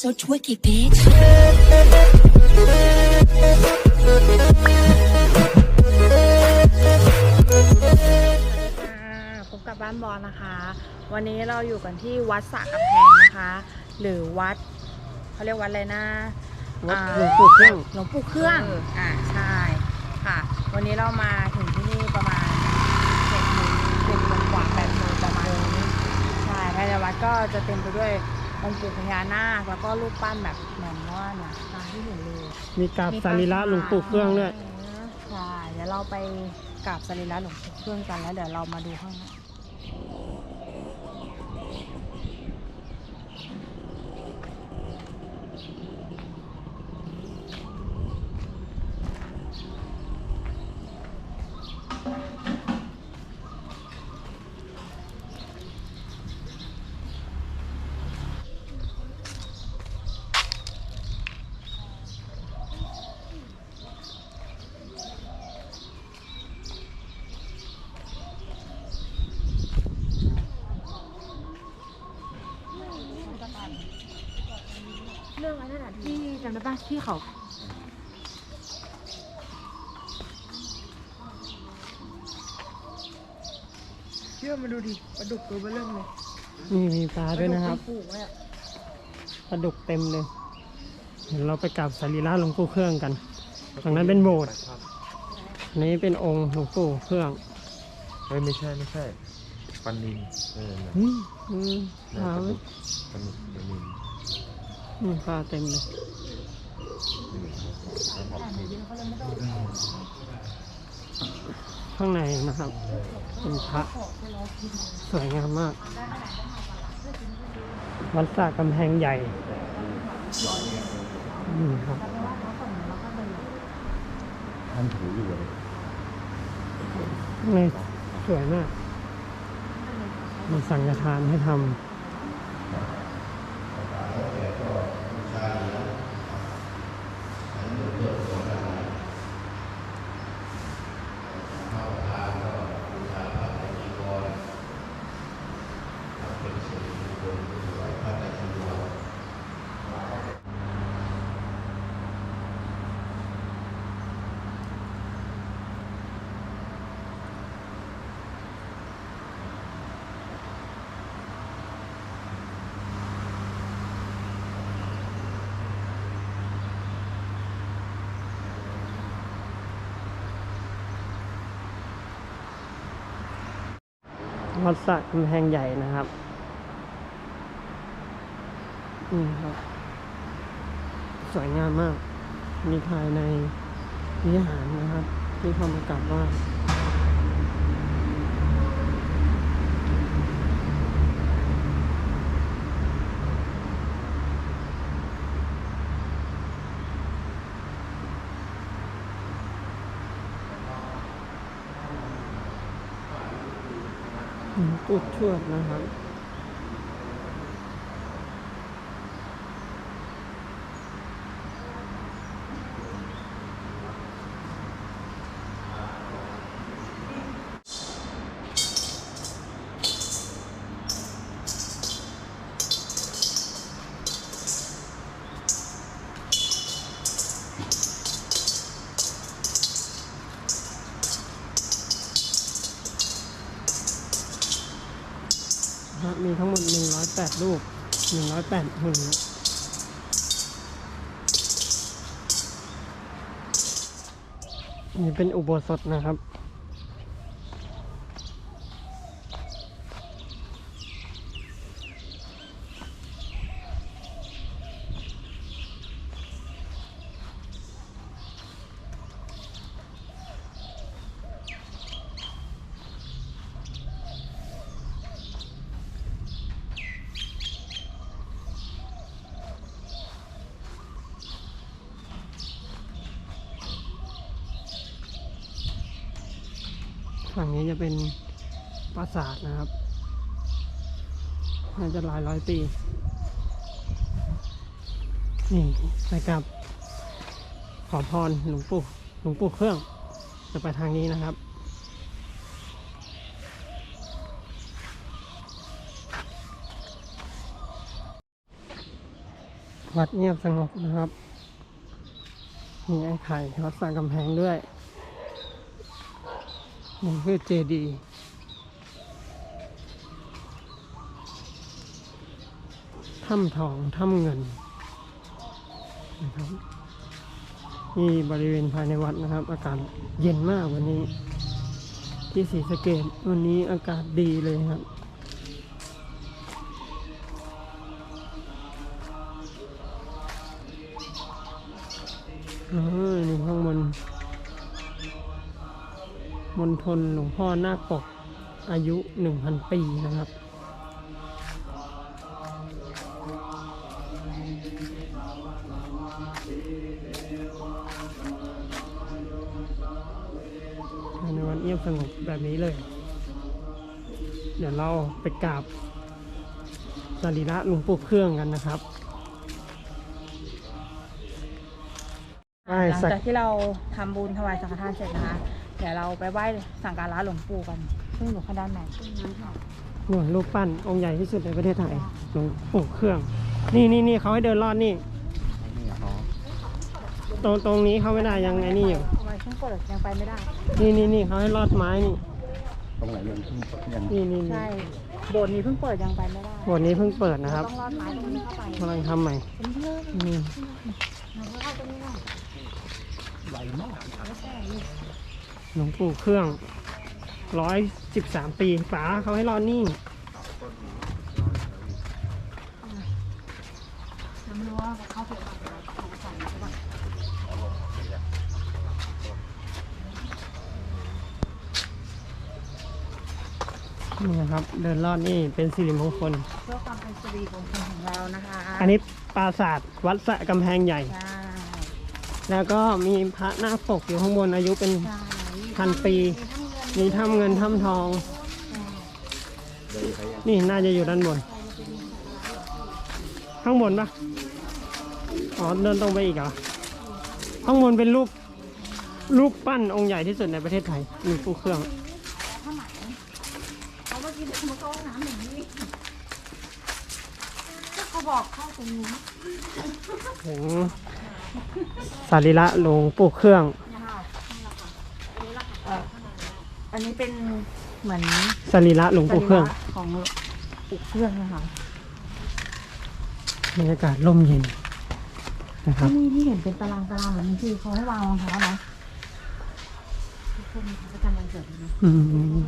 So twicky, bitch. ค่ะพบกับบ้านบอลนะคะ วันนี้เราอยู่กันที่วัดสระกำแพงนะคะ หรือวัดเขาเรียกวัดอะไรนะวัดาหลวงปู่เครื่องหลวงปู่เครื่องอ่าใช่ค่ะ วันนี้เรามาถึงที่นี่ประมาณเจ็ดโมงเจ็ดโมงกว่าแปดโมงประมาณนี้ใช่ภายในวัดก็จะเต็มไปด้วย องค์ปู่พญานาคแล้วก็รูปปั้นแบบเหมือนว่าเนี่ยตามที่เห็นเลย มีกราบสรีระหลวงปู่เครื่องด้วย ใช่ เดี๋ยวเราไปกราบสรีระหลวงปู่เครื่องกันแล้วเดี๋ยวเรามาดูข้างในเรื่องอะไรนั่นแหละที่ จำได้ป่ะที่เขาเชื่อมาดูดิปลาดุกตัวเบอเริ่มเลยนี่มีปลาด้วยนะครับปลาดุกเป็นฝูงเลยอะปลาดุกเต็มเลย เดี๋ยวเราไปกราบสรีระหลวงปู่เครื่องกันตรงนั้นเป็นโบสถ์อันนี้เป็นองค์หลวงปู่เครื่องเฮ้ยไม่ใช่ไม่ใช่ปันนินเออนะอืมอืมปน่าลาจะปันนินปันนิน อืมปลาเต็มเลยน้ำออกนี่ ข้างในนะครับ เป็นพระสวยงามมาก วัดสระกำแพงใหญ่นี่ครับท่านถืออยู่เลยข้างในสวยมากมีสังฆทานให้ทำ วัดสระกำแพงใหญ่นะครับนี่ครับ สวยงามมาก มีภายในวิหารนะครับ ที่เข้ามากราบไหว้ หลวงปู่ทวดนะครับ พระมีทั้งหมด108รูป108หุ่นนี่เป็นอุโบสถนะครับ ฝั่งนี้จะเป็นปราสาทนะครับ น่าจะหลายร้อยปี นี่ไปกับ ขอพรหลวงปู่หลวงปู่เครื่อง จะไปทางนี้นะครับวัดเงียบสงบนะครับ มีไอ้ไข่วัดสร้างกำแพงด้วย นี่คือเจดี ถ้ำทอง ถ้ำเงินนะครับนี่บริเวณภายในวัดนะครับ อากาศเย็นมากวันนี้ ที่ศรีสะเกดวันนี้อากาศดีเลยครับอ๋อนี่ข้างบน มณฑลหลวงพ่อนาคปกอายุหนึ่งพันปีนะครับ ในวันเงียบสงบแบบนี้เลย เดี๋ยวเราไปกราบสรีระหลวงปู่เครื่องกันนะครับไหว้หลังสักจากที่เราทำบุญถวายสังฆทานเสร็จนะคะเดี๋ยวเราไปไหว้สังการะหลวงปู่กัน ซึ่งอยู่ข้างด้านในหน่วยรูปปั้นองค์ใหญ่ที่สุดในประเทศไทยหลวงปู่เครื่อง นี่นี่นี่เขาให้เดินลอดนี่ตรงตรงนี้เขาไม่ได้ยังไงนี่อยู่ ทำไมเครื่องเปิดยังไปไม่ได้ นี่นี่นี่เขาให้ลอดไม้นี่ตรงไหนยังยังนี่นี่นี่ใช่ โบสถ์นี้เพิ่งเปิดยังไปไม่ได้บทนี้เพิ่งเปิดนะครับต้องรอดไม้ตรงนี้เข้าไปกำลังทำใหม่เป็นเพื่อนนี่เราเข้าตรงนี้หน่อยห ลวงปู่เครื่องร้อยสิบสามปีป๋าเขาให้รอดนี่เราไม่รู้ว่าเขาเปิดมาของใส่หรือเปล่านี่นะครับ เดินลอดนี่เป็นสิริมงคล เพื่อความเป็นสิริมงคลของเรานะคะอันนี้ปราสาทวัดสระกำแพงใหญ่ ใช่แล้วก็มีพระนาคปกอยู่ข้างบนอายุเป็น ใช่ พันปี มีถ้ำเงินถ้ำทอง นี่น่าจะอยู่ด้านบน ข้างบนปะอ๋อเดินตรงไปอีกเหรอ ข้างบนเป็นรูปรูปปั้นองค์ใหญ่ที่สุดในประเทศไทย มีผู้เครื่องเขาเมื่อกี้เขาเข้าห้องน้ำอย่างนี้เขาบอกเข้าตรงนี้ถึงสารีระหลวงปู่เครื่อง นะคะเอ่อ อันนี้เป็นเหมือนสรีระหลวงปู่เครื่องของปู่เครื่องนะคะบรรยากาศร่มเย็นนะครับ ที่นี่ที่เห็นเป็นตารางตารางแบบนี้คือเขาให้วางรองเท้าไหมทุกคนมีประจำวันเกิดนะ อืม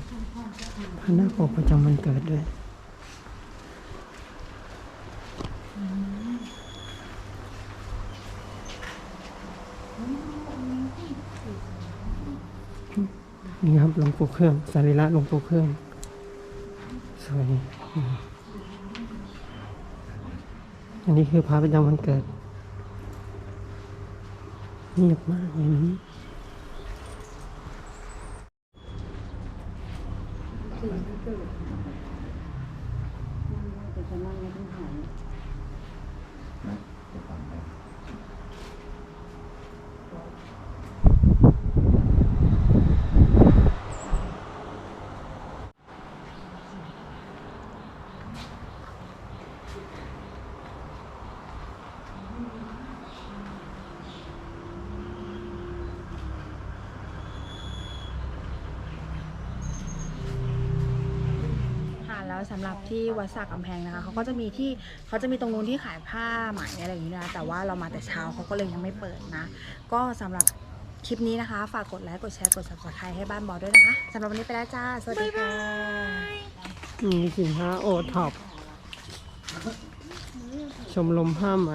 พระนาคปกประจำวันเกิดด้วย นี่ครับลงปู่เครื่องสรีระลงปู่เครื่อง สวย อันนี้คือพระประจำวันเกิด เงียบมากเลยนี้ค่ะ แล้วสำหรับที่วัดสักกาแพงนะคะเขาก็จะมีที่เขาจะมีตรงนู้นที่ขายผ้าไหมอะไรอย่างนี้นะแต่ว่าเรามาแต่เช้าเขาก็เลยยังไม่เปิดนะ ก็สำหรับคลิปนี้นะคะ ฝากกดไลค์กดแชร์กด subscribe ให้บ้านบอด้วยนะคะสำหรับวันนี้ไปแล้วจ้า สวัสดีค่ะมีสินค้าโอท็อปชมรมผ้าไหม